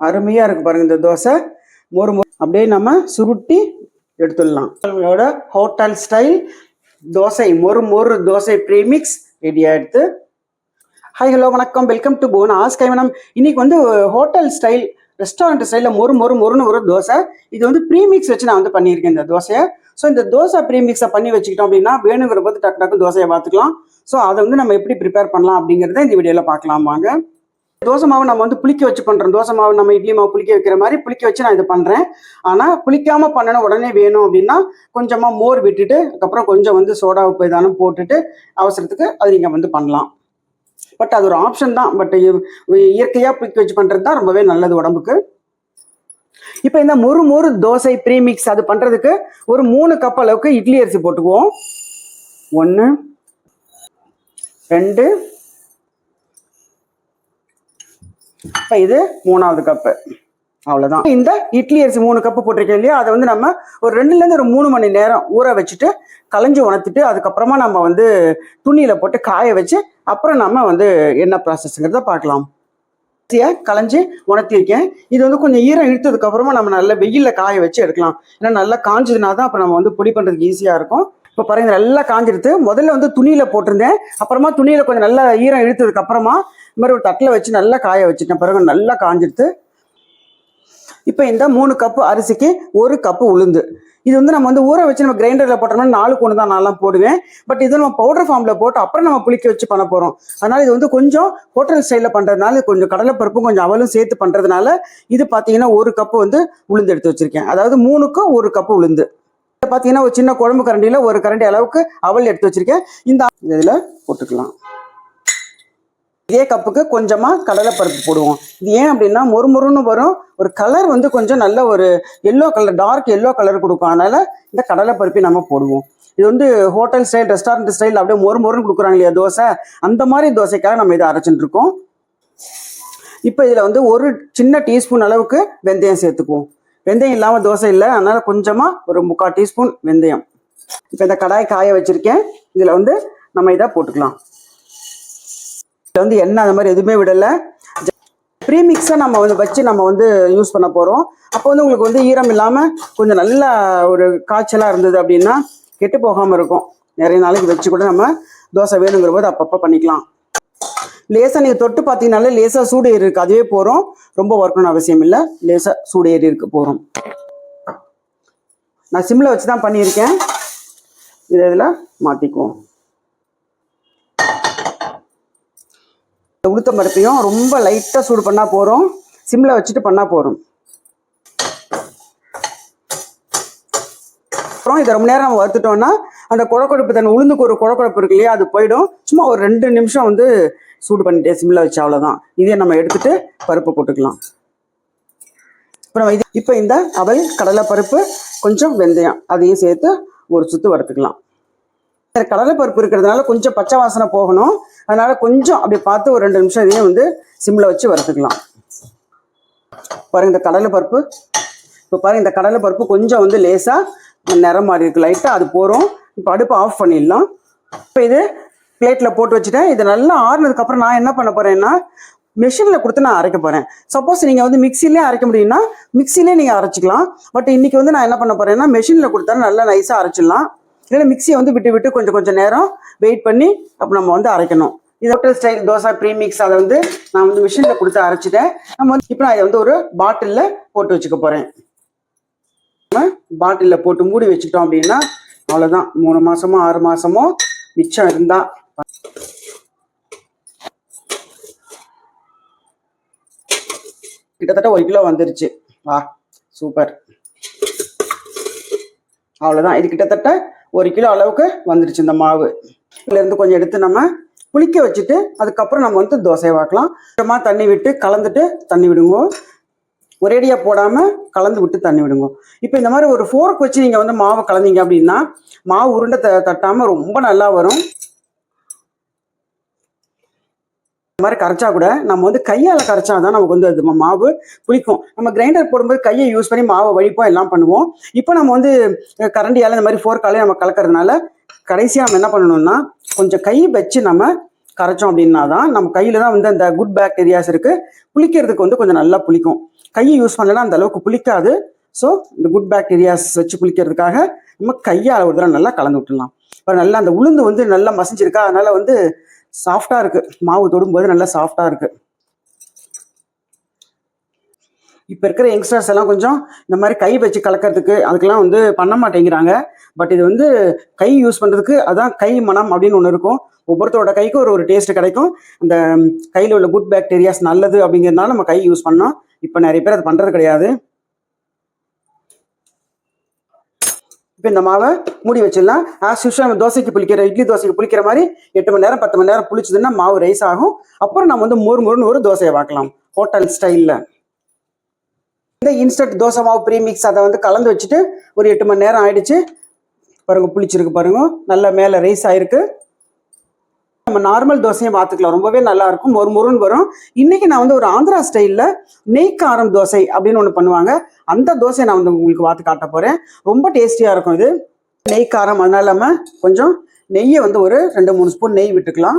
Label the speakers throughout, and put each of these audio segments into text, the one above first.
Speaker 1: அருமையாக இருக்கு பாருங்க இந்த தோசை. மொறு மொறு அப்படியே நம்ம சுருட்டி எடுத்துடலாம். நம்மளோட ஹோட்டல் ஸ்டைல் தோசை மொறு மொறு தோசை ப்ரீமிக்ஸ் ரெடி எடுத்து ஹாய் ஹலோ வணக்கம். வெல்கம் டு போன் ஆஸ் கைவனம் இன்னைக்கு வந்து ஹோட்டல் ஸ்டைல் ரெஸ்டாரண்ட் ஸ்டைலில் மொறு மொறு மொறுன்னு ஒரு தோசை. இது வந்து ப்ரீமிக்ஸ் வச்சு நான் வந்து பண்ணியிருக்கேன் இந்த தோசையை. ஸோ இந்த தோசை ப்ரீமிக்ஸை பண்ணி வச்சுக்கிட்டோம் அப்படின்னா வேணுங்கிற போது டக்கு டக்கு தோசையை பார்த்துக்கலாம். ஸோ அதை வந்து நம்ம எப்படி ப்ரிப்பேர் பண்ணலாம் அப்படிங்கிறத இந்த வீடியோவில் பார்க்கலாம் வாங்க. தோசை மாவு நம்ம வந்து புளிக்க வச்சு பண்ணுறோம் தோசை மாவு நம்ம இட்லி மாவு புளிக்க வைக்கிற மாதிரி புளிக்க வச்சு நான் இது பண்ணுறேன் ஆனால் புளிக்காம பண்ணணும் உடனே வேணும் அப்படின்னா கொஞ்சமாக மோர் விட்டுட்டு அதுக்கப்புறம் கொஞ்சம் வந்து சோடா உப்பு ஏதானும் போட்டுட்டு அவசரத்துக்கு அது நீங்கள் வந்து பண்ணலாம். பட் அது ஒரு ஆப்ஷன் தான். பட் இயற்கையாக புளிக்க வச்சு பண்ணுறது தான் ரொம்பவே நல்லது உடம்புக்கு. இப்போ இந்த மொறு மொறு தோசை ப்ரீமிக்ஸ் அது பண்ணுறதுக்கு ஒரு மூணு கப் அளவுக்கு இட்லி அரிசி போட்டுக்குவோம். ஒன்று ரெண்டு இப்போ இது மூணாவது கப்பு அவ்வளோதான் இந்த இட்லி அரிசி மூணு கப்பு போட்டிருக்கேன் இல்லையா? அதை வந்து நம்ம ஒரு ரெண்டுலேருந்து ஒரு மூணு மணி நேரம் ஊற வச்சுட்டு களைஞ்சி உணர்த்திட்டு அதுக்கப்புறமா நம்ம வந்து துணியில் போட்டு காய வச்சு அப்புறம் நம்ம வந்து என்ன ப்ராசஸ்ங்கிறத பார்க்கலாம். அரிசியை களைஞ்சி உணர்த்திருக்கேன் இது வந்து கொஞ்சம் ஈரம் இழுத்ததுக்கு அப்புறமா நம்ம நல்லா வெயிலில் காய வச்சு எடுக்கலாம். ஏன்னா நல்லா காஞ்சதுனா தான் அப்போ நம்ம வந்து பொடி பண்ணுறதுக்கு ஈஸியாக இருக்கும். இப்போ பாருங்க நல்லா காஞ்சிருது. முதல்ல வந்து துணியில் போட்டிருந்தேன். அப்புறமா துணியில் கொஞ்சம் நல்லா ஈரம் இழுத்ததுக்கு அப்புறமா இது மாதிரி ஒரு தட்டில் வச்சு நல்லா காய வச்சுட்டேன். பிறகு நல்லா காஞ்சிடுத்து. இப்போ இந்த மூணு கப்பு அரிசிக்கு ஒரு கப்பு உளுந்து. இது வந்து நம்ம வந்து ஊற வச்சு நம்ம கிரைண்டரில் போட்டோம்னா நாலு கொண்டு தான் நான்லாம் போடுவேன். பட் இது நம்ம பவுடர் ஃபார்மில் போட்டு அப்புறம் நம்ம புளிக்க வச்சு பண்ண போகிறோம் அதனால் இது வந்து கொஞ்சம் ஹோட்டல் ஸ்டைலில் பண்ணுறதுனால கொஞ்சம் கடலைப்பருப்பும் கொஞ்சம் அவலும் சேர்த்து பண்ணுறதுனால இது பார்த்தீங்கன்னா ஒரு கப்பு வந்து உளுந்து எடுத்து வச்சுருக்கேன். அதாவது மூணுக்கு ஒரு கப்பு உளுந்து. இதை பார்த்தீங்கன்னா ஒரு சின்ன குழம்பு கரண்டியில் ஒரு கரண்டி அளவுக்கு அவல் எடுத்து வச்சுருக்கேன். இந்த இதில் போட்டுக்கலாம். இதே கப்புக்கு கொஞ்சமாக கடலைப்பருப்பு போடுவோம். இது ஏன் அப்படின்னா மொறு மொறுன்னு வரும். ஒரு கலர் வந்து கொஞ்சம் நல்ல ஒரு yellow colour dark yellow colour கொடுக்கும். அதனால் இந்த கடலைப்பருப்பை நம்ம போடுவோம். இது வந்து ஹோட்டல் ஸ்டைல் ரெஸ்டாரண்ட் ஸ்டைல் அப்படியே மொறுமொறுன்னு கொடுக்குறாங்க இல்லையா தோசை? அந்த மாதிரி தோசைக்காக நம்ம இதை அரைச்சிட்டு இருக்கோம். இப்போ இதில் வந்து ஒரு சின்ன டீஸ்பூன் அளவுக்கு வெந்தயம் சேர்த்துக்குவோம். வெந்தயம் இல்லாமல் தோசை இல்லை. அதனால் கொஞ்சமாக ஒரு முக்கால் டீஸ்பூன் வெந்தயம். இப்போ இந்த கடாய் காய வச்சுருக்கேன். இதில் வந்து நம்ம இதை போட்டுக்கலாம். வந்து எண்ணெய் அந்த மாதிரி எதுவுமே விடலை. ப்ரீமிக்ஸாக நம்ம வந்து வச்சு நம்ம வந்து யூஸ் பண்ண போகிறோம் அப்போ வந்து உங்களுக்கு வந்து ஈரம் இல்லாமல் கொஞ்சம் நல்ல ஒரு காய்ச்சலாக இருந்தது அப்படின்னா கெட்டு போகாமல் இருக்கும். நிறைய நாளைக்கு வச்சு கூட நம்ம தோசை வேணுங்கிற போது அப்பப்போ பண்ணிக்கலாம். லேசாக நீங்கள் தொட்டு பார்த்தீங்கனாலே லேசாக சூடு ஏறி இருக்கு. அதுவே போகிறோம் ரொம்ப ஒர்க்கணும் அவசியம் இல்லை. லேசாக சூடு ஏறி இருக்கு போகிறோம் நான் சிம்மில் வச்சு தான் பண்ணியிருக்கேன். இதை இதில் மாற்றிக்குவோம் உளுத்தம் பருப்பையும் ரொம்ப லைட்டாக சூடு பண்ணால் போகிறோம் சிம்மில் வச்சுட்டு பண்ணால் போகிறோம் அப்புறம் இதை ரொம்ப நேரம் நம்ம வறுத்துட்டோம்னா அந்த குழக்கொழுப்பு தன் உளுந்துக்கு ஒரு குழக்குழப்பு இருக்கு இல்லையா அது போயிடும். சும்மா ஒரு ரெண்டு நிமிஷம் வந்து சூடு பண்ணிட்டே சிம்மில் வச்சு அவ்வளோதான் இதே நம்ம எடுத்துட்டு பருப்பு போட்டுக்கலாம். அப்புறம் இது இப்போ இந்த அவல் கடலைப்பருப்பு கொஞ்சம் வெந்தயம் அதையும் சேர்த்து ஒரு சுத்து வறுத்துக்கலாம். கடலைப்பருப்பு இருக்கிறதுனால கொஞ்சம் பச்சை வாசனை போகணும். அதனால கொஞ்சம் அப்படி பார்த்து ஒரு ரெண்டு நிமிஷம் இதையும் வந்து சிம்மில் வச்சு வறுத்துக்கலாம். பாருங்க இந்த கடலைப்பருப்பு இப்போ பாருங்க இந்த கடலைப்பருப்பு கொஞ்சம் வந்து லேசாக நிறம் மாறி இருக்கு. லைட்டாக அது போகிறோம் இப்போ அடுப்பு ஆஃப் பண்ணிடலாம். இப்போ இது பிளேட்டில் போட்டு வச்சுட்டேன். இது நல்லா ஆறுனதுக்கப்புறம் நான் என்ன பண்ண போகிறேன்னா மிஷினில் கொடுத்து நான் அரைக்க போகிறேன் சப்போஸ் நீங்கள் வந்து மிக்சிலே அரைக்க முடியும்னா மிக்சிலே நீங்கள் அரைச்சிக்கலாம். பட் இன்னைக்கு வந்து நான் என்ன பண்ண போகிறேன்னா மிஷினில் கொடுத்தா நல்லா நைஸாக அரைச்சிடலாம். இல்லைன்னா மிக்சியை வந்து விட்டு விட்டு கொஞ்சம் கொஞ்சம் நேரம் வெயிட் பண்ணி அப்போ நம்ம வந்து அரைக்கணும். இது ஹோட்டல் ஸ்டைல் தோசை ப்ரீமிக்ஸ் அதை வந்து நான் வந்து மிஷினில் கொடுத்து அரைச்சிட்டேன். நம்ம வந்து இப்போ நான் இதை வந்து ஒரு பாட்டிலில் போட்டு வச்சுக்க போகிறேன் பாட்டிலில் போட்டு மூடி வச்சுட்டோம் அப்படின்னா அவ்வளோதான் மூணு மாதமோ ஆறு மாதமோ மிச்சம் இருந்தால் கிட்டத்தட்ட ஒரு கிலோ வந்துருச்சு. வா சூப்பர் அவ்வளோதான் இது கிட்டத்தட்ட ஒரு கிலோ அளவுக்கு வந்துடுச்சு இந்த மாவு. இதுலேருந்து கொஞ்சம் எடுத்து நம்ம புளிக்க வச்சுட்டு அதுக்கப்புறம் நம்ம வந்து தோசை வாக்கலாம் கொஞ்சமாக தண்ணி விட்டு கலந்துட்டு தண்ணி விடுங்க. ஒரேடியாக போடாமல் கலந்து விட்டு தண்ணி விடுங்க. இப்போ இந்த மாதிரி ஒரு ஃபோர்க் வச்சு நீங்கள் வந்து மாவை கலந்தீங்க அப்படின்னா மாவு உருண்டை த தட்டாமல் ரொம்ப நல்லா வரும். இந்த மாதிரி கரைச்சா கூட நம்ம வந்து கையால் கரைச்சா தான் நமக்கு வந்து அது மாவு புளிக்கும். நம்ம கிரைண்டர் போடும்போது கையை யூஸ் பண்ணி மாவை வடிப்போம் எல்லாம் பண்ணுவோம். இப்போ நம்ம வந்து கரண்டியால் இந்த மாதிரி ஃபோர்க்காலே நம்ம கலக்கிறதுனால கடைசியாக நம்ம என்ன பண்ணணும்னா கொஞ்சம் கை வச்சு நம்ம கரைச்சோம் அப்படின்னா தான் நம்ம கையில் தான் வந்து அந்த குட் பாக்டீரியாஸ் இருக்குது புளிக்கிறதுக்கு வந்து கொஞ்சம் நல்லா புளிக்கும். கையை யூஸ் பண்ணலன்னா அந்த அளவுக்கு புளிக்காது. ஸோ இந்த குட் பாக்டீரியாஸ் வச்சு புளிக்கிறதுக்காக நம்ம கையால் ஒரு தடவை நல்லா கலந்து விட்டுடலாம். இப்போ நல்லா அந்த உளுந்து வந்து நல்லா மசிஞ்சிருக்கா அதனால வந்து சாஃப்டாக இருக்குது மாவு தொடும்போது நல்லா சாஃப்டாக இருக்குது இப்போ இருக்கிற யங்ஸ்டர்ஸ் எல்லாம் கொஞ்சம் இந்த மாதிரி கை வச்சு கலக்கிறதுக்கு அதுக்கெல்லாம் வந்து பண்ண மாட்டேங்கிறாங்க. பட் இது வந்து கை யூஸ் பண்ணுறதுக்கு அதான் கை மனம் அப்படின்னு ஒன்று இருக்கும். ஒவ்வொருத்தரோட கைக்கும் ஒரு ஒரு டேஸ்ட் கிடைக்கும். அந்த கையில் உள்ள குட் பாக்டீரியாஸ் நல்லது அப்படிங்கிறதுனால நம்ம கை யூஸ் பண்ணோம். இப்போ நிறைய பேர் அது பண்ணுறது கிடையாது. இப்போ இந்த மாவை மூடி வச்சிடலாம். ஆஸ் யூஸ்வல் நம்ம தோசைக்கு புளிக்கிற இட்லி தோசைக்கு புளிக்கிற மாதிரி எட்டு மணி நேரம் பத்து மணி நேரம் புளிச்சதுன்னா மாவு ரைஸ் ஆகும். அப்புறம் நம்ம வந்து மொறு மொறுன்னு ஒரு தோசையை பார்க்கலாம். ஹோட்டல் ஸ்டைலில் இந்த இன்ஸ்டன்ட் தோசை மாவு ப்ரீமிக்ஸ் அதை வந்து கலந்து வச்சுட்டு ஒரு எட்டு மணி நேரம் ஆயிடுச்சு. பாருங்க புளிச்சிருக்கு பாருங்க. நல்லா மேலே ரைஸ் ஆயிருக்கு. நம்ம நார்மல் தோசையை பார்த்துக்கலாம். ரொம்பவே நல்லா இருக்கும். ஒரு முருன் வரும். இன்னைக்கு நான் வந்து ஒரு ஆந்திரா ஸ்டைலில் நெய் காரம் தோசை அப்படின்னு ஒன்று பண்ணுவாங்க. அந்த தோசையை நான் வந்து உங்களுக்கு பார்த்து காட்ட போகிறேன் ரொம்ப டேஸ்டியாக இருக்கும் இது. நெய் காரம் அதனால நம்ம கொஞ்சம் நெய்யை வந்து ஒரு ரெண்டு மூணு ஸ்பூன் நெய் விட்டுக்கலாம்.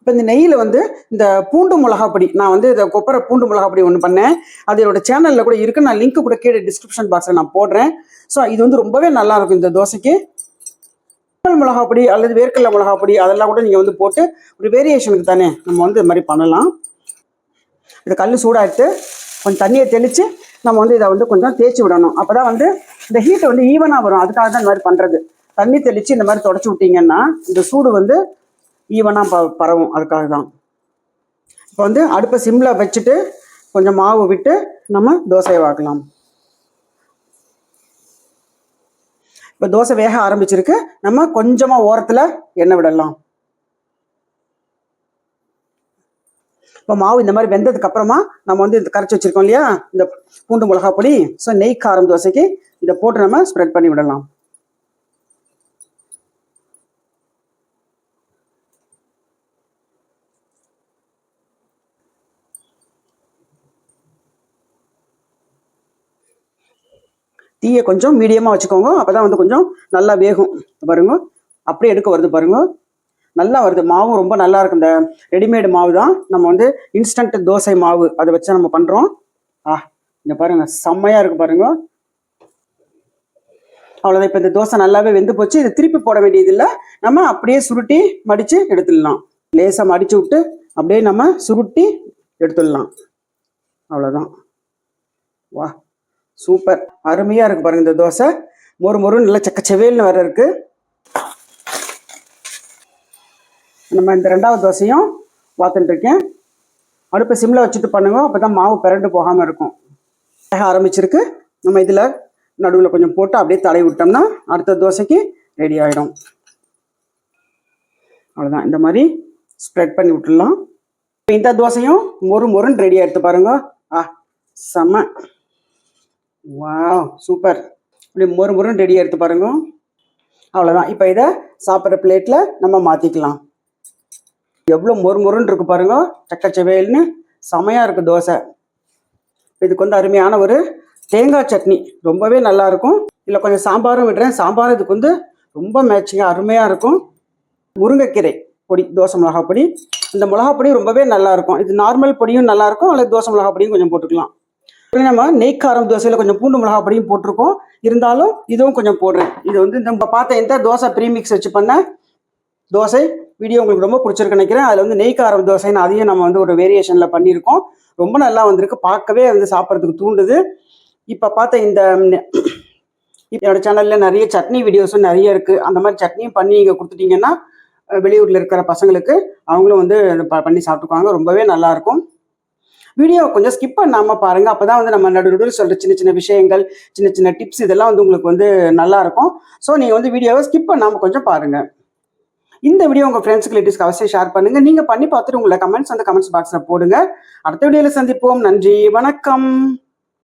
Speaker 1: இப்போ இந்த நெய்யில் வந்து இந்த பூண்டு மிளகாப்பொடி நான் வந்து இதை கொப்பரை பூண்டு மிளகாப்பொடி ஒன்று பண்ணேன். அது என்னோட சேனலில் கூட இருக்குது நான் லிங்க் கூட கீழே டிஸ்கிரிப்ஷன் பாக்ஸில் நான் போடுறேன். ஸோ இது வந்து ரொம்பவே நல்லாயிருக்கும் இந்த தோசைக்கு. மிளகாப்பொடி அல்லது வேர்க்கடலை மிளகாப்பொடி அதெல்லாம் கூட நீங்கள் வந்து போட்டு ஒரு வேரியேஷனுக்கு தானே நம்ம வந்து இது மாதிரி பண்ணலாம். இந்த கல் சூடாகிட்டு கொஞ்சம் தண்ணியை தெளித்து நம்ம வந்து இதை வந்து கொஞ்சம் தேய்ச்சி விடணும். அப்போ தான் வந்து இந்த ஹீட் வந்து ஈவனாக வரும். அதுக்காக தான் இந்த மாதிரி பண்ணுறது தண்ணி தெளித்து இந்த மாதிரி தொடச்சி விட்டீங்கன்னா இந்த சூடு வந்து ஈவனாக ப பரவும். அதுக்காக தான். இப்போ வந்து அடுப்பை சிம்மில் வச்சுட்டு கொஞ்சம் மாவு விட்டு நம்ம தோசையை வாக்கலாம். இப்போ தோசை வேக ஆரம்பிச்சிருக்கு. நம்ம கொஞ்சமாக ஓரத்தில் எண்ணெய் விடலாம். இப்போ மாவு இந்த மாதிரி வெந்ததுக்கு அப்புறமா நம்ம வந்து இந்த கரைச்சி வச்சிருக்கோம் இல்லையா? இந்த பூண்டு மிளகா பொடி. ஸோ நெய் காரம் தோசைக்கு இதை போட்டு நம்ம ஸ்ப்ரெட் பண்ணி விடலாம். தீயை கொஞ்சம் மீடியமாக வச்சுக்கோங்க. அப்போ தான் வந்து கொஞ்சம் நல்லா வேகும். பாருங்க. அப்படியே எடுக்க வருது பாருங்க. நல்லா வருது. மாவும் ரொம்ப நல்லா இருக்கும் இந்த ரெடிமேடு மாவு தான் நம்ம வந்து இன்ஸ்டன்ட் தோசை மாவு. அதை வச்சு நம்ம பண்ணுறோம் ஆ இந்த பாருங்க. செம்மையாக இருக்கு பாருங்க. அவ்வளோதான் இப்போ இந்த தோசை நல்லாவே வெந்து போச்சு. இதை திருப்பி போட வேண்டியதில்லை. நம்ம அப்படியே சுருட்டி மடித்து எடுத்துடலாம். லேசாக மடித்து விட்டு அப்படியே நம்ம சுருட்டி எடுத்துடலாம். அவ்வளோதான் வா. சூப்பர். அருமையாக இருக்கு பாருங்க இந்த தோசை. மொறு மொறு நல்லா சக்கச்சவேல்னு வர இருக்கு. நம்ம இந்த ரெண்டாவது தோசையும் பார்த்துட்டு இருக்கேன். அடுப்பை சிம்மில் வச்சுட்டு பண்ணுங்க. அப்போ தான் மாவு பிறண்டு போகாமல் இருக்கும். வேக ஆரம்பிச்சிருக்கு. நம்ம இதில் நடுவில் கொஞ்சம் போட்டு அப்படியே தடவி விட்டோம்னா அடுத்த தோசைக்கு ரெடி ஆகிடும் அவ்வளோதான் இந்த மாதிரி ஸ்ப்ரெட் பண்ணி விட்டுடலாம். இப்போ இந்த தோசையும் மொறு மொறுன்னு ரெடி ஆகிடுத்து பாருங்க. ஆ செம்ம வாவ் சூப்பர் இப்படி மொறு மொறுன்னு ரெடி எடுத்து பாருங்க. அவ்வளோதான் இப்போ இதை சாப்பிட்ற பிளேட்டில் நம்ம மாற்றிக்கலாம் எவ்வளோ மொறு மொறுன்னு இருக்கு பாருங்க. சக்கச்சவேல்னு செமையாக இருக்குது தோசை. இதுக்கு வந்து அருமையான ஒரு தேங்காய் சட்னி. ரொம்பவே நல்லாயிருக்கும் இல்லை கொஞ்சம் சாம்பாரும் விடுறேன். சாம்பார் இதுக்கு வந்து ரொம்ப மேட்சிங்காக அருமையாக இருக்கும். முருங்கைக்கீரை பொடி தோசை மிளகா பொடி. இந்த மிளகா பொடி ரொம்பவே நல்லாயிருக்கும் இது நார்மல் பொடியும் நல்லாயிருக்கும் அல்லது தோசை மிளகா பொடியும் கொஞ்சம் போட்டுக்கலாம். நம்ம நெய்க்காரம் தோசையில் கொஞ்சம் பூண்டு மிளகா அப்படியும் போட்டிருக்கோம். இருந்தாலும் இதுவும் கொஞ்சம் போடுறேன். இது வந்து நம்ம பார்த்த இந்த தோசை ப்ரீமிக்ஸ் வச்சு பண்ண தோசை வீடியோ உங்களுக்கு ரொம்ப பிடிச்சிருக்கு நினைக்கிறேன். அதில் வந்து நெய்க்காரம் தோசைன்னு அதையும் நம்ம வந்து ஒரு வேரியேஷனில் பண்ணியிருக்கோம். ரொம்ப நல்லா வந்திருக்கு. பார்க்கவே வந்து சாப்பிட்றதுக்கு தூண்டுது. இப்போ பார்த்த இந்த ம், என்னோட சேனலில் நிறைய சட்னி வீடியோஸும் நிறைய இருக்குது அந்த மாதிரி சட்னியும் பண்ணி நீங்கள் கொடுத்துட்டீங்கன்னா வெளியூரில் இருக்கிற பசங்களுக்கு அவங்களும் வந்து ப- பண்ணி சாப்பிட்டுக்குவாங்க. ரொம்பவே நல்லா இருக்கும். வீடியோ கொஞ்சம் ஸ்கிப் பண்ணாமல் பாருங்கள் அப்போ தான் வந்து நம்ம நடு நடுவில் சொல்கிற சின்ன சின்ன விஷயங்கள் சின்ன சின்ன டிப்ஸ் இதெல்லாம் வந்து உங்களுக்கு வந்து நல்லாயிருக்கும் ஸோ நீங்கள் வந்து வீடியோவை ஸ்கிப் பண்ணாமல் கொஞ்சம் பாருங்கள் இந்த வீடியோ உங்கள் ஃப்ரெண்ட்ஸ் ரிலேட்டிவ்ஸ்க்கு அவசியம் ஷேர் பண்ணுங்கள் நீங்கள் பண்ணி பார்த்துட்டு உங்களை கமெண்ட்ஸ் வந்து கமெண்ட்ஸ் பாக்ஸில் போடுங்க. அடுத்த வீடியோவில் சந்திப்போம். நன்றி. வணக்கம்.